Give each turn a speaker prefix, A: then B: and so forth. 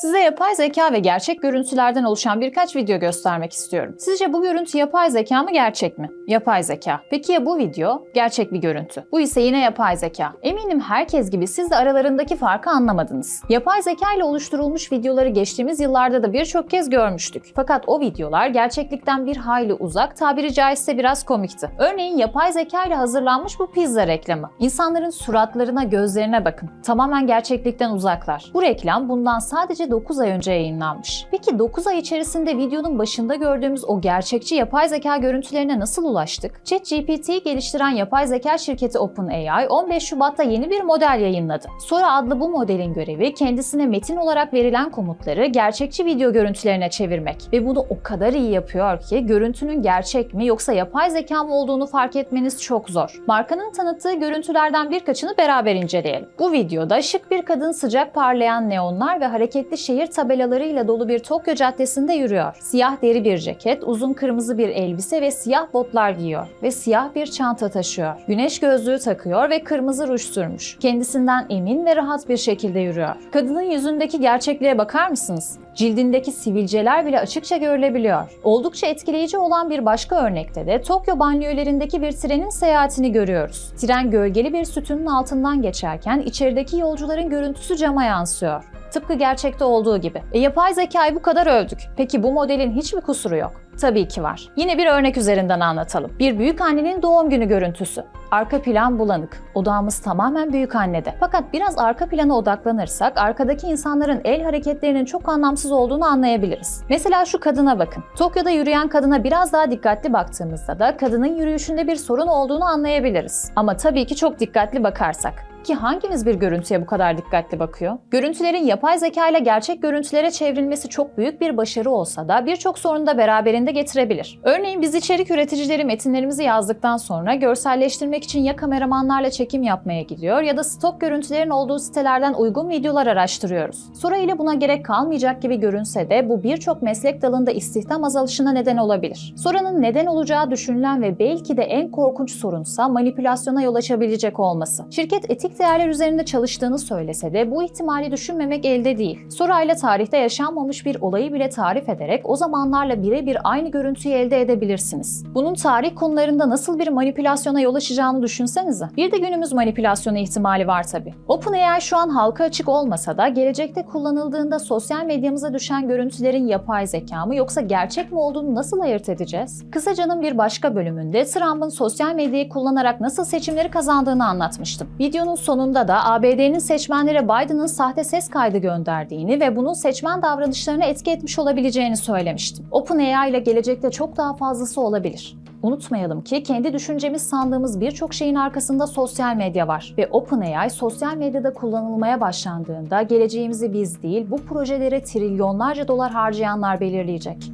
A: Size yapay zeka ve gerçek görüntülerden oluşan birkaç video göstermek istiyorum. Sizce bu görüntü yapay zeka mı gerçek mi? Yapay zeka. Peki ya bu video? Gerçek bir görüntü. Bu ise yine yapay zeka. Eminim herkes gibi siz de aralarındaki farkı anlamadınız. Yapay zeka ile oluşturulmuş videoları geçtiğimiz yıllarda da birçok kez görmüştük. Fakat o videolar gerçeklikten bir hayli uzak, tabiri caizse biraz komikti. Örneğin yapay zeka ile hazırlanmış bu pizza reklamı. İnsanların suratlarına, gözlerine bakın. Tamamen gerçeklikten uzaklar. Bu reklam bundan sadece 9 ay önce yayınlanmış. Peki 9 ay içerisinde videonun başında gördüğümüz o gerçekçi yapay zeka görüntülerine nasıl ulaştık? ChatGPT'yi geliştiren yapay zeka şirketi OpenAI 15 Şubat'ta yeni bir model yayınladı. Sora adlı bu modelin görevi kendisine metin olarak verilen komutları gerçekçi video görüntülerine çevirmek ve bunu o kadar iyi yapıyor ki görüntünün gerçek mi yoksa yapay zeka mı olduğunu fark etmeniz çok zor. Markanın tanıttığı görüntülerden birkaçını beraber inceleyelim. Bu videoda şık bir kadın sıcak parlayan neonlar ve hareketli şehir tabelalarıyla dolu bir Tokyo caddesinde yürüyor. Siyah deri bir ceket, uzun kırmızı bir elbise ve siyah botlar giyiyor ve siyah bir çanta taşıyor. Güneş gözlüğü takıyor ve kırmızı ruj sürmüş. Kendisinden emin ve rahat bir şekilde yürüyor. Kadının yüzündeki gerçekliğe bakar mısınız? Cildindeki sivilceler bile açıkça görülebiliyor. Oldukça etkileyici olan bir başka örnekte de Tokyo banliyölerindeki bir trenin seyahatini görüyoruz. Tren gölgeli bir sütunun altından geçerken içerideki yolcuların görüntüsü cama yansıyor. Tıpkı gerçekte olduğu gibi. E, yapay zekayı bu kadar övdük. Peki bu modelin hiç mi kusuru yok? Tabii ki var. Yine bir örnek üzerinden anlatalım. Bir büyük annenin doğum günü görüntüsü. Arka plan bulanık. Odağımız tamamen büyük annede. Fakat biraz arka plana odaklanırsak arkadaki insanların el hareketlerinin çok anlamsız olduğunu anlayabiliriz. Mesela şu kadına bakın. Tokyo'da yürüyen kadına biraz daha dikkatli baktığımızda da kadının yürüyüşünde bir sorun olduğunu anlayabiliriz. Ama tabii ki çok dikkatli bakarsak. Ki hangimiz bir görüntüye bu kadar dikkatli bakıyor? Görüntülerin yapay zeka ile gerçek görüntülere çevrilmesi çok büyük bir başarı olsa da birçok sorunu da beraberinde getirebilir. Örneğin biz içerik üreticileri metinlerimizi yazdıktan sonra görselleştirmek için ya kameramanlarla çekim yapmaya gidiyor ya da stok görüntülerin olduğu sitelerden uygun videolar araştırıyoruz. Sonra ile buna gerek kalmayacak gibi görünse de bu birçok meslek dalında istihdam azalışına neden olabilir. Sorunun neden olacağı düşünülen ve belki de en korkunç sorunsa manipülasyona yol açabilecek olması. Şirket etik değerler üzerinde çalıştığını söylese de bu ihtimali düşünmemek elde değil. Sorayla tarihte yaşanmamış bir olayı bile tarif ederek o zamanlarla birebir aynı görüntüyü elde edebilirsiniz. Bunun tarih konularında nasıl bir manipülasyona yol açacağını düşünsenize. Bir de günümüz manipülasyonu ihtimali var tabi. OpenAI şu an halka açık olmasa da gelecekte kullanıldığında sosyal medyamıza düşen görüntülerin yapay zeka mı yoksa gerçek mi olduğunu nasıl ayırt edeceğiz? Kısaca'nın bir başka bölümünde Trump'ın sosyal medyayı kullanarak nasıl seçimleri kazandığını anlatmıştım. Videonun sonunda da ABD'nin seçmenlere Biden'ın sahte ses kaydı gönderdiğini ve bunun seçmen davranışlarına etki etmiş olabileceğini söylemiştim. OpenAI ile gelecekte çok daha fazlası olabilir. Unutmayalım ki kendi düşüncemiz sandığımız birçok şeyin arkasında sosyal medya var ve OpenAI sosyal medyada kullanılmaya başlandığında geleceğimizi biz değil bu projelere trilyonlarca dolar harcayanlar belirleyecek.